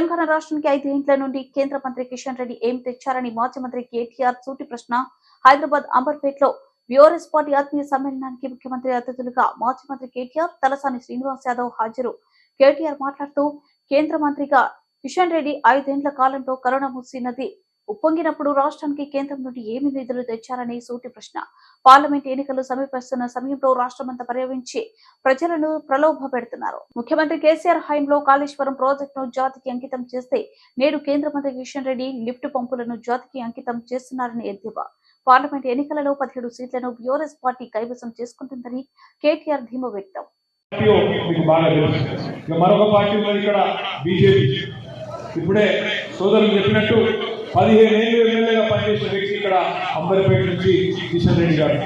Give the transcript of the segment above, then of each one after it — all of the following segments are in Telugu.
తెలంగాణ రాష్ట్రానికి ఐదు ఇంట్ల నుండి కేంద్ర మంత్రి కిషన్ రెడ్డి ఏం తెచ్చారని మాజీ మంత్రి కేటీఆర్ సూటి ప్రశ్న. హైదరాబాద్ అంబర్పేట్లో బీఆర్ఎస్ పార్టీ ఆత్మీయ సమ్మేళనానికి ముఖ్యమంత్రి అతిథులుగా మాజీ మంత్రి కేటీఆర్ తలసాని శ్రీనివాస్ యాదవ్ హాజరు. కేటీఆర్ మాట్లాడుతూ కేంద్ర మంత్రిగా కిషన్ రెడ్డి ఐదేండ్ల కాలంలో కరోనా మూసీ ఉప్పొంగినప్పుడు రాష్ట్రానికి కేంద్రం నుండి ఏమి నిధులు తెచ్చారని సూటి ప్రశ్న. పార్లమెంట్ ఎన్నికలు సమీపిస్తున్న సమయంలో రాష్ట్రమంతా పర్యవించి ప్రజలను ప్రలోభ పెడుతున్నారు. ముఖ్యమంత్రి కేసీఆర్ హయాంలో కాళేశ్వరం ప్రాజెక్టును జాతికి అంకితం చేస్తే నేడు కేంద్ర మంత్రి కిషన్ రెడ్డి లిఫ్ట్ పంపులను జాతికి అంకితం చేస్తున్నారని ఎద్దేవా. పార్లమెంట్ ఎన్నికలలో పదిహేడు సీట్లను బీఆర్ఎస్ పార్టీ కైవసం చేసుకుంటుందని కేటీఆర్ ధీమా వ్యక్తం. మీకు బాగా తెలుసు మరొక పార్టీ ఇక్కడ బీజేపీ. ఇప్పుడే సోదరులు చెప్పినట్టు పదిహేను ఏళ్ళు ఎమ్మెల్యేగా పనిచేసిన వ్యక్తి ఇక్కడ అంబరిపేట నుంచి కిషన్ రెడ్డి గారు.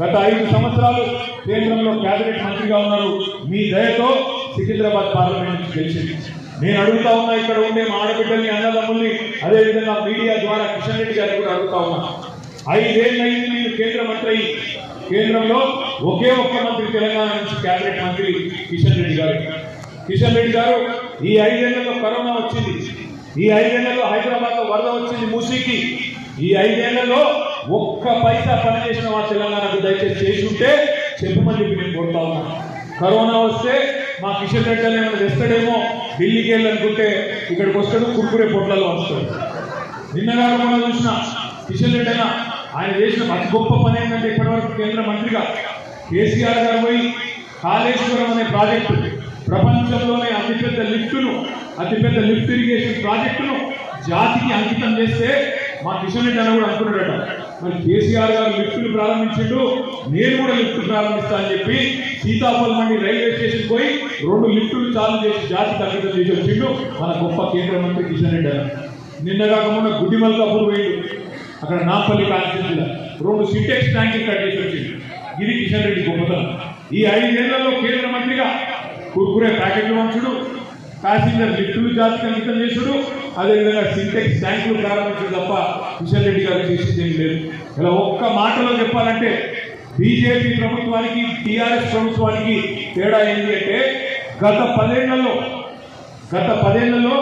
గత ఐదు సంవత్సరాలు కేంద్రంలో కేబినెట్ మంత్రిగా ఉన్నారు. మీ దయతో సికింద్రాబాద్ పార్లమెంట్ నుంచి గెలిచింది. నేను అడుగుతా ఉన్నా ఇక్కడ ఉండే మా ఆడబిడ్డల్ని అన్నదమ్ముల్ని అదేవిధంగా మీడియా ద్వారా కిషన్ రెడ్డి గారిని కూడా అడుగుతా ఉన్నా. ఐదేళ్ళైంది మీరు కేంద్ర మంత్రి కేంద్రంలో ఒకే ఒక్క మంత్రి తెలంగాణ నుంచి కేబినెట్ మంత్రి కిషన్ రెడ్డి గారు. కిషన్ రెడ్డి గారు ఈ ఐదేళ్ళలో కరోనా వచ్చింది. ఈ ఐదేళ్ళలో హైదరాబాద్లో వరద వచ్చింది మూసీకి. ఈ ఐదేళ్ళలో ఒక్క పైసా పనిచేసిన మా తెలంగాణకు దయచేసి చేసి ఉంటే చెప్పమని చెప్పి నేను కోరుతా కరోనా వస్తే మా కిషన్ రెడ్డి ఏమైనా తెస్తాడేమో ఢిల్లీకి వెళ్ళనుకుంటే ఇక్కడికి వస్తాడు కుర్కురే పొట్లలో వస్తాడు. నిన్నగా మనం చూసిన కిషన్ రెడ్డి ఆయన చేసిన అతి గొప్ప పని ఏంటంటే ఇప్పటివరకు కేంద్ర మంత్రిగా కేసీఆర్ గారు పోయి కాళేశ్వరం అనే ప్రాజెక్టు ప్రపంచంలోనే అతిపెద్ద లిఫ్టును అతిపెద్ద లిఫ్ట్ ఇరిగేషన్ ప్రాజెక్టును జాతికి అంకితం చేస్తే మా కిషన్ రెడ్డి అని కూడా అనుకున్నాడట. మరి కేసీఆర్ గారు లిఫ్టులు ప్రారంభించిండు నేను కూడా లిఫ్ట్ ప్రారంభిస్తా అని చెప్పి సీతాఫలం మండి రైల్వే స్టేషన్ పోయి రెండు లిఫ్టులు చాలు చేసి జాతికి అంకితం చేసి వచ్చిండు మన గొప్ప కేంద్ర మంత్రి కిషన్ రెడ్డి అన్న. నిన్న కాకుండా గుడ్డి మల్కాపూర్ పోయిండు. అక్కడ నాంపల్లి కాన్స్టిట్యూన్సీలో రెండు సింటెక్స్ ట్యాంకులు కట్ చేసి వచ్చింది ఇది కిషన్ రెడ్డి గొప్పతనం. ఈ ఐదేళ్ళలో కేంద్ర మంత్రిగా కుర్కురే ప్యాకెట్లు మంచుడు ప్యాసింజర్ లిఫ్టులు జాతి అంకితం చేసుడు. అదేవిధంగా సింటెక్స్ ట్యాంకులు ప్రారంభించడం తప్ప కిషన్ రెడ్డి గారు చేసింది ఏం లేదు. ఇలా ఒక్క మాటలో చెప్పాలంటే బీజేపీ ప్రభుత్వానికి టీఆర్ఎస్ ప్రభుత్వానికి తేడా ఏంటి అంటే గత పదేళ్ళలో గత పదేళ్ళలో